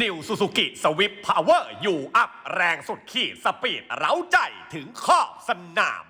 นิวซูซูกิสวิปพาวเวอร์อยู่อัพแรงสุดขีดสปีด เร้าใจถึงขอบสนาม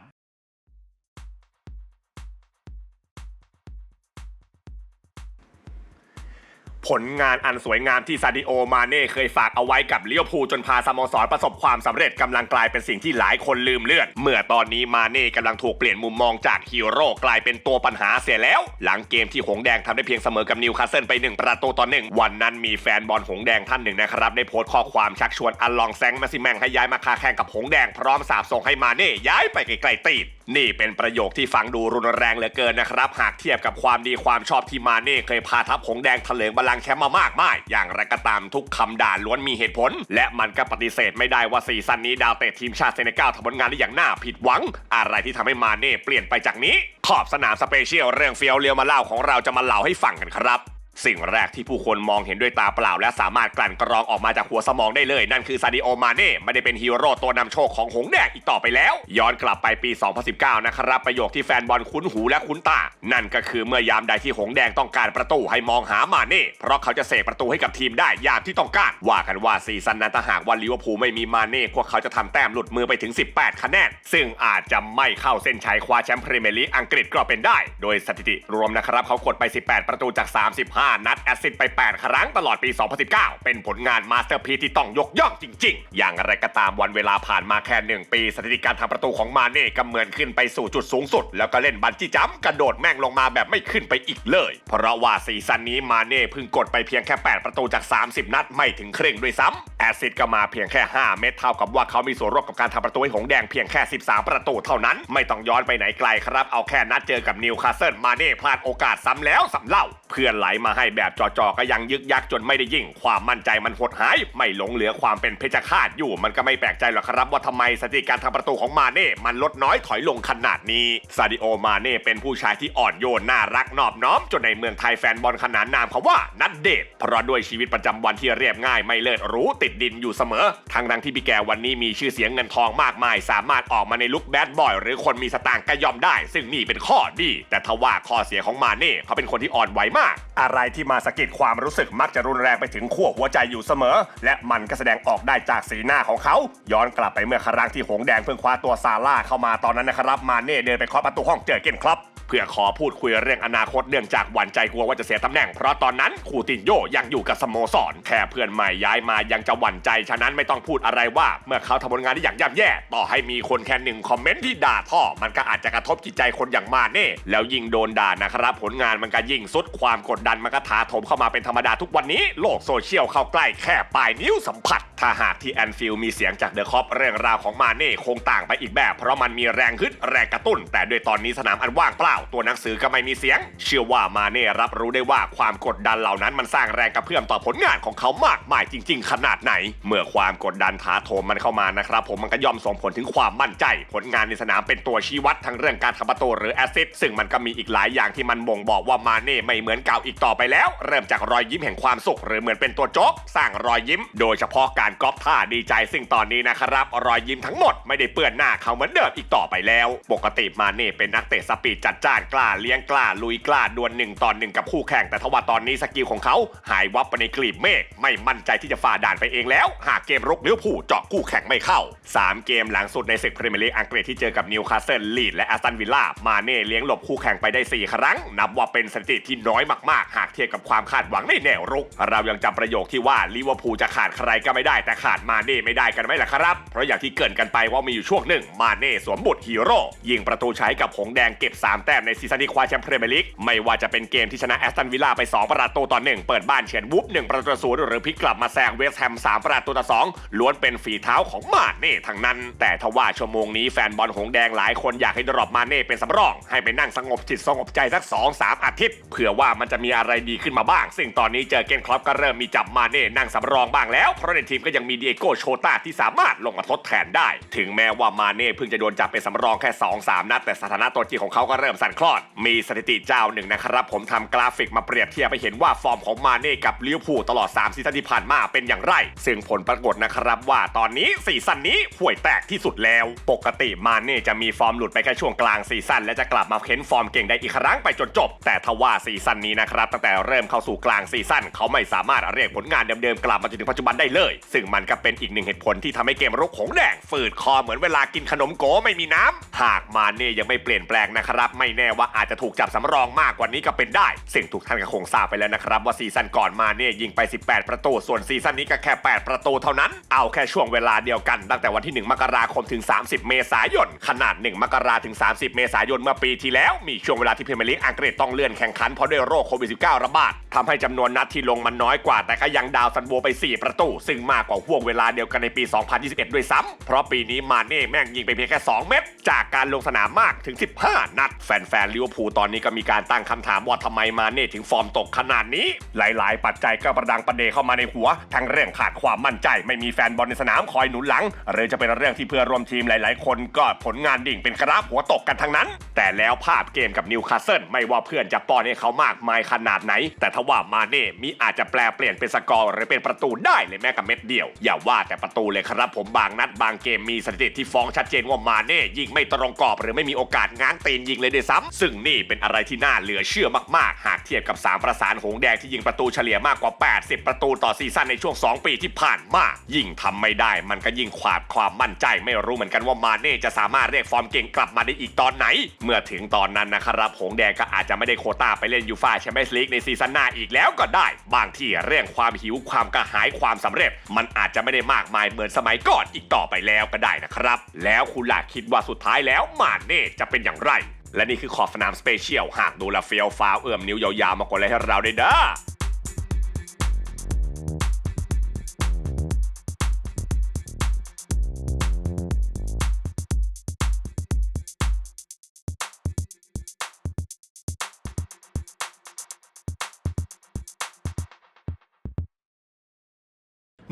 ผลงานอันสวยงามที่ซาดิโอมาเน่เคยฝากเอาไว้กับเลี้ยวภูจนพาสโมสรประสบความสำเร็จกำลังกลายเป็นสิ่งที่หลายคนลืมเลือน เมื่อตอนนี้มาเน่กำลังถูกเปลี่ยนมุมมองจากฮีโร่กลายเป็นตัวปัญหาเสียแล้ว หลังเกมที่หงแดงทำได้เพียงเสมอกับนิวคาสเซิลไปหนึ่งประตูต่อหนึ่งวันนั้นมีแฟนบอลหงแดงท่านหนึ่งนะครับได้โพสต์ข้อความชักชวนอัลลองแซงมาซิแมงให้ย้ายมาคาแข่งกับหงแดงพร้อมสาบส่งให้มาเน่ย้ายไปไกลๆตีด นี่เป็นประโยคที่ฟังดูรุนแรงเหลือเกินนะครับ หากเทียบกับความดีความชอบที่มาเน่เคยพาทัพหงแดงเถลิงบัลลังแชมป์มามากมาย อย่างไรก็ตามทุกคำด่าล้วนมีเหตุผล และมันก็ปฏิเสธไม่ได้ว่าซีซั่นนี้ดาวเตะทีมชาติเซเนกัลทำผลงานได้อย่างน่าผิดหวัง อะไรที่ทำให้มาเน่เปลี่ยนไปจากนี้ ขอบสนามสเปเชียลเรื่องเฟียวเลียวมาเล่าของเราจะมาเล่าให้ฟังกันครับ สิ่งแรกที่ผู้คนมองเห็นด้วยตาเปล่า และสามารถกลั่นกรองออกมาจากหัวสมองได้เลย นั่นคือซาดิโอมาเน่ไม่ได้เป็นฮีโร่ตัวนำโชคของหงแดงอีกต่อไปแล้ว ย้อนกลับไปปี 2019 นะครับ ประโยคที่แฟนบอลคุ้นหูและคุ้นตา นั่นก็คือเมื่อยามใดที่หงแดงต้องการประตูให้มองหามาเน่เพราะเขาจะเสกประตูให้กับทีมได้ยามที่ต้องการว่ากันว่าซีซั่นนั้นถ้าหากว่าลิเวอร์พูลไม่มีมาเน่พวกเขาจะทำแต้มหลุดมือไปถึง 18 คะแนนซึ่งอาจจะไม่เข้าเส้นชัยคว้าแชมป์พรีเมียร์ลีกอังกฤษก็เป็นได้ โดยสถิติรวมนะครับเขากดไป 18 ประตูจาก 35นัดแอสซิสไป 8 ครั้งตลอดปี 2019 เป็นผลงานมาสเตอร์พีที่ต้องยกย่องจริง ๆ อย่างไรก็ตามวันเวลาผ่านมาแค่ 1 ปีสถิติการทำประตูของมาเน่ก็เหมือนขึ้นไปสู่จุดสูงสุด แล้วก็เล่นบันจี้จัมกระโดดแม่งลงมาแบบไม่ขึ้นไปอีกเลย เพราะว่าซีซั่นนี้มาเน่เพิ่งกดไปเพียงแค่ 8 ประตูจาก 30 นัดไม่ถึงครึ่งด้วยซ้ำแอสซิสก็มาเพียงแค่ 5 เม็ดเท่ากับว่าเขามีส่วนร่วมกับการทำประตูให้หงแดงเพียงแค่ 13 ประตูเท่านั้น ไม่ต้องย้อนไปไหนไกลครับเอาแค่นัดเจอกับนิวคาสเซิลมาเน่พลาดโอกาสซ้ำแล้วซ้ำเล่าเพื่อนไหลมาให้แบบจ่อๆก็ยังยึกยักจนไม่ได้ยิ่ง ความมั่นใจมันหดหาย ไม่หลงเหลือความเป็นเพชฌฆาตอยู่ มันก็ไม่แปลกใจหรอกครับว่าทำไมสถิติการทำประตูของมาเน่ มันลดน้อยถอยลงขนาดนี้ซาดิโอมาเน่เป็นผู้ชายที่อ่อนโยนน่ารักนอบน้อมจนในเมืองไทยแฟนบอลขนานนามเขาว่านัดเดทเพราะด้วยชีวิตประจำวันที่เรียบง่ายไม่เลิศรู้ติดดินอยู่เสมอทั้งดังที่พี่แกวันนี้มีชื่อเสียงเงินทองมากมาย สามารถออกมาในลุคแบดบอยหรือคนมีสตางค์ก็ยอมได้ ซึ่งนี่เป็นข้อดี แต่ทว่าข้อเสียของมาเน่เขาเป็นคนที่อ่อนไหวมาก อะไรที่มาสะกิดความรู้สึกมักจะรุนแรงไปถึงขั้วหัวใจอยู่เสมอ และมันก็แสดงออกได้จากสีหน้าของเขา ย้อนกลับไปเมื่อครั้งที่หงแดงเพิ่งคว้าตัวซาร่าเข้ามาตอนนั้นนะครับ มาเน่เดินไปเคาะประตูห้องเจอเกนครับเพื่อขอพูดคุยเรื่องอนาคตเนื่องจากหวั่นใจกลัวว่าจะเสียตำแหน่ง เพราะตอนนั้นคูตินโยยังอยู่กับสโมสร แค่เพื่อนใหม่ย้ายมายังจะหวั่นใจ ฉะนั้นไม่ต้องพูดอะไรว่า เมื่อเขาทำผลงานได้อย่างย่ำแย่ ต่อให้มีคนแค่หนึ่งคอมเมนต์ที่ด่าท่อ มันก็อาจจะกระทบจิตใจคนอย่างมาเน่ แล้วยิ่งโดนด่านะครับ ผลงานมันก็ยิ่งสุดความกดดันมันก็ถาถมเข้ามาเป็นธรรมดาทุกวันนี้ โลกโซเชียลเข้าใกล้แค่ปลายนิ้วสัมผัส ถ้าหากที่แอนฟิลมีเสียงจากเดอะคอปเรื่องราวของมาเน่คงต่างไปอีกแบบ เพราะมันมีแรงฮึดแรงกระตุ้น แต่ด้วยตอนนี้สนามอันว่างเปล่า ตัวหนังสือก็ไม่มีเสียง เชื่อว่ามาเน่รับรู้ได้ว่าความกดดันเหล่านั้นมันสร้างแรงกระเพื่อมต่อผลงานของเขามากมายจริง ๆ ขนาดไหน เมื่อความกดดันถาโถมมันเข้ามานะครับผมมันก็ย่อมส่งผลถึงความมั่นใจ ผลงานในสนามเป็นตัวชี้วัดทั้งเรื่องการทำประตูหรือแอสซิสต์ซึ่งมันก็มีอีกหลายอย่างที่มันบ่งบอกว่ามาเน่ไม่เหมือนเก่าอีกต่อไปแล้ว เริ่มจากรอยยิ้มแห่งความสุข หรือเหมือนเป็นตัวโจ๊กสร้างรอยยิ้ม โดยเฉพาะการก๊อปท่าดีใจซึ่งตอนนี้นะครับ รอยยิ้มทั้งหมดไม่ได้เปื้อนหน้าเขาเหมือนเดิมอีกต่อไปแล้ว ปกติมาเน่เป็นนักเตะสปีดจัดจ้านกล้าเลี้ยงกล้าลุยกล้าดวลหนึ่งต่อหนึ่งกับคู่แข่งแต่ทว่าตอนนี้สกิลของเขาหายวับไปในกลีบเมฆไม่มั่นใจที่จะฝ่าด่านไปเองแล้ว หากเกมรุกลิเวอร์พูลเจาะคู่แข่งไม่เข้า 3 เกมหลังสุดในศึกพรีเมียร์ลีกอังกฤษที่เจอกับนิวคาสเซิลลีดและแอสตันวิลล่ามาเน่เลี้ยงหลบคู่แข่งไปได้ 4 ครั้ง นับว่าเป็นสถิติที่น้อยมากๆ หากเทียบกับความคาดหวังในแนวรุก เรายังจำประโยคที่ว่าลิเวอร์พูลจะขาดใครก็ไม่ได้แต่ขาดมาเน่ไม่ได้กันไหมล่ะครับ เพราะอย่างที่เกินกันไปว่ามีอยู่ช่วงหนึ่งมาเน่สวมบทฮีโร่ยิงประตูใช้กับหงแดงเก็บ 3 แต้มในซีซั่นที่คว้าแชมป์พรีเมียร์ลีกไม่ว่าจะเป็นเกมที่ชนะแอสตันวิลล่าไป 2 ประตูต่อหนึ่งเปิดบ้านเฉือนวุบ1ประตูศูนย์หรือพลิกกลับมาแซงเวสต์แฮม3ประตูต่อ2ล้วนเป็นฝีเท้าของมาเน่ทั้งนั้น แต่ทว่าชั่วโมงนี้แฟนบอลหงแดงหลายคนอยากให้ดรอปมาเน่เป็นสำรองให้ไปนั่งสงบจิตสงบใจสัก2-3อาทิตย์เผื่อว่ามันจะมีอะไรดีขึ้นมาบ้าง ซึ่งตอนนี้เจอเกนคลอปก็เริ่มมีจับมาเน่นั่งสำรองบ้างแล้ว เพราะในทีมก็ยังมีเดียโกโชตาที่สามารถลงมาทดแทนได้ ถึงแม้ว่ามาเน่เพิ่งจะโดนจับเป็นสำรองแค่ 2-3 นัดแต่สถานะตัวจริงของเขาก็เริ่มสั่นคลอด มีสถิติเจ้าหนึ่งนะครับผมทำกราฟิกมาเปรียบเทียบไปเห็นว่าฟอร์มของมาเน่กับลิเวอร์พูลตลอด 3 ซีซั่นที่ผ่านมาเป็นอย่างไร ซึ่งผลปรากฏนะครับว่าตอนนี้ซีซั่นนี้ห่วยแตกที่สุดแล้ว ปกติมาเน่จะมีฟอร์มหลุดไปแค่ช่วงกลางซีซั่นและจะกลับมาเค้นฟอร์มเก่งได้อีกครั้งไปจนจบ แต่ทว่าซีซั่นนี้นะครับตั้งแแต่เริ่มเข้าสู่กลางซีซั่นเขาไม่สามารถเรียกผลงานเดิมๆกลับมาจนถึงปัจจุบันได้เลย ซึ่งมันก็เป็นอีกหนึ่งเหตุผลที่ทำให้เกมรุกของแดงฝืดคอเหมือนเวลากินขนมโกไม่มีน้ำหากมาเน่ยังไม่เปลี่ยนแปลงนะครับ ไม่แน่ว่าอาจจะถูกจับสำรองมากกว่านี้ก็เป็นได้ ซึ่งทุกท่านก็คงทราบไปแล้วนะครับ ว่าซีซั่นก่อนมาเน่ยิงไป 18 ประตู ส่วนซีซั่นนี้ก็แค่ 8 ประตูเท่านั้น เอาแค่ช่วงเวลาเดียวกัน ตั้งแต่วันที่ 1 มกราคมถึง 30 เมษายน ขนาด 1 มกราถึง 30 เมษายนเมื่อปีที่แล้ว มีช่วงเวลาที่พรีเมียร์ลีกอังกฤษต้องเลื่อนแข่งขันเพราะด้วยโรคโควิด -19 ระบาดทำให้จำนวนนัดที่ลงมันน้อยกว่า แต่ก็ยังดาวซันโวไป 4 ประตู ซึ่งมากกว่าห่วงเวลาเดียวกันในปี 2021 ด้วยซ้ำเพราะปีนี้มาเน่แม่งยิงไปเพียงแค่ 2 เม็ดจากการลงสนามมากถึง 15 นัด แฟนๆลิเวอร์พูลตอนนี้ก็มีการตั้งคำถามว่าทำไมมาเน่ถึงฟอร์มตกขนาดนี้ หลาย ๆ ปัจจัยก็ประดังประเดเข้ามาในหัว ทั้งเรื่องขาดความมั่นใจ ไม่มีแฟนบอลในสนามคอยหนุนหลัง หรือจะเป็นเรื่องที่เพื่อนร่วมทีมหลาย ๆ คนก็ผลงานดิ่งเป็นกราฟหัวตกกันทั้งนั้น แต่แล้วภาพเกมกับนิวคาสเซิลไม่ว่าเพื่อนจะป้อนให้เขามากมายขนาดไหน แต่ทว่ามาเน่มีอาจจะแปลเปลี่ยนเป็นสกอร์หรือเป็นประตูได้เลยแม้กับเม็ดเดียว อย่าว่าแต่ประตูเลยครับผมบางนัดบางเกมมีสถิติที่ฟ้องชัดเจนว่ามาเน่ยิงไม่ตรงกรอบหรือไม่มีโอกาสง้างตีนยิงเลยด้วยซ้ำซึ่งนี่เป็นอะไรที่น่าเหลือเชื่อมากๆ หากเทียบกับสามประสานหงแดงที่ยิงประตูเฉลี่ยมากกว่า 80 ประตูต่อซีซั่นในช่วง 2 ปีที่ผ่านมายิ่งทำไม่ได้มันก็ยิ่งขาดความมั่นใจไม่รู้เหมือนกันว่ามาเน่จะสามารถเรียกฟอร์มเก่งกลับมาได้อีกตอนไหน เมื่อถึงตอนนั้นนะครับหงแดงก็อาจจะไม่ได้โคต้าไปเล่นยูฟ่าแชมเปี้ยนส์ลีกในในซีซั่นหน้าอีกแล้วก็ได้ บางที่เรื่องความหิวความกระหายความสำเร็จ มันอาจจะไม่ได้มากมายเหมือนสมัยก่อนอีกต่อไปแล้วก็ได้นะครับ แล้วคุณล่ะคิดว่าสุดท้ายแล้วมาเน่จะเป็นอย่างไร และนี่คือขอบสนามสเปเชียลหากดูแลเฟียวฟ้าเอื้อมนิ้วยาวๆมากดไลค์ให้เราได้เด้อ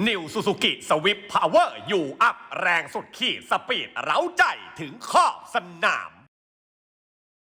นิวซูซูกิสวิปพาวเวอร์อยู่อัพแรงสุดขีดสปีด เร้าใจถึงขอบสนาม